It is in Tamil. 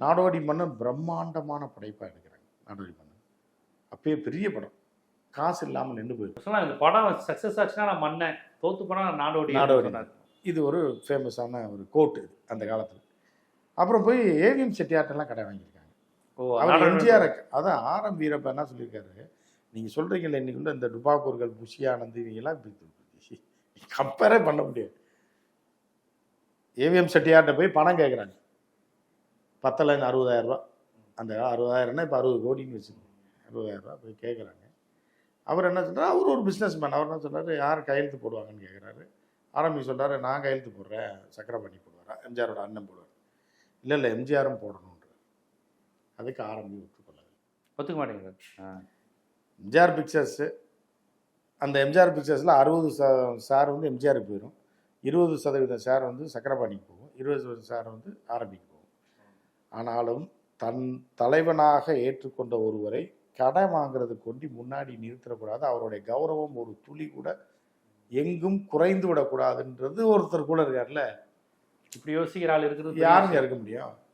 நாடோடி மன்னன் பிரம்மாண்டமான படைப்பாக எடுக்கிறாங்க நாடோடி மன்னன் அப்பயே பெரிய படம். காசு இல்லாமல் நின்று போயிருக்கு. இந்த படம் சக்ஸஸ் ஆச்சுன்னா நான் மன்னன் தோத்து போனா நான் நாடோடி நாடோடி. இது ஒரு ஃபேமஸான ஒரு கோட்டு இது அந்த காலத்தில். அப்புறம் போய் ஏவிஎம் செட்டியார்ட்டெல்லாம் கடை வாங்கியிருக்காங்க. ஓ அவர் எம்ஜிஆர் அதான் ஆரம் வீரப்ப என்ன சொல்லியிருக்காரு? நீங்கள் சொல்கிறீங்கல்ல இன்னைக்கு உள்ள இந்த டுபாக்கூர்கள் புஷி ஆனந்த் இவங்கெல்லாம் கம்பேரே பண்ண முடியாது. ஏவிஎம் செட்டியார்ட்ட போய் பணம் கேட்குறாங்க பத்தலைன்னு அறுபதாயிரம் ரூபா. அந்த அறுபதாயிரம்னா இப்போ அறுபது கோடின்னு வச்சுக்கோங்க. அறுபதாயிரம் ரூபா போய் கேட்குறாங்க அவர் என்ன சொல்றாரு? அவர் ஒரு பிஸ்னஸ் மேன் அவர் என்ன சொல்றாரு? யார் கையெழுத்து போடுவாங்கன்னு கேட்குறாரு ஆரம்பி சொல்றாரு நான் கையெழுத்து போடுறேன். சக்கரபாணி போடுவாரா? எம்ஜிஆரோட அண்ணன் போடுவார். இல்லை இல்லை எம்ஜிஆரும் போடணுன்றார் அதுக்கு ஆரம்பி ஒத்துக்கொள்ளவில்லை. ஒத்துக்க மாட்டேங்கிறார். எம்ஜிஆர் பிக்சர்ஸு அந்த எம்ஜிஆர் பிக்சர்ஸில் அறுபது சார் வந்து எம்ஜிஆருக்கு போயிடும் இருபது சதவீதம் ஷேர் வந்து சக்கரபாணிக்கு போகும். இருபது சதவீதம் ஷேர் வந்து ஆரம்பிக்கு போகும். ஆனாலும் தன் தலைவனாக ஏற்றுக்கொண்ட ஒருவரை கடன் வாங்குறது கொண்டு முன்னாடி நிறுத்தக்கூடாது. அவருடைய கௌரவம் ஒரு துளி கூட எங்கும் குறைந்து விடக்கூடாதுன்றது ஒருத்தர் கூட இருக்கார்ல. இப்படி யோசிக்கிற ஆள் இருக்கிறது யாருங்க இருக்க முடியும்?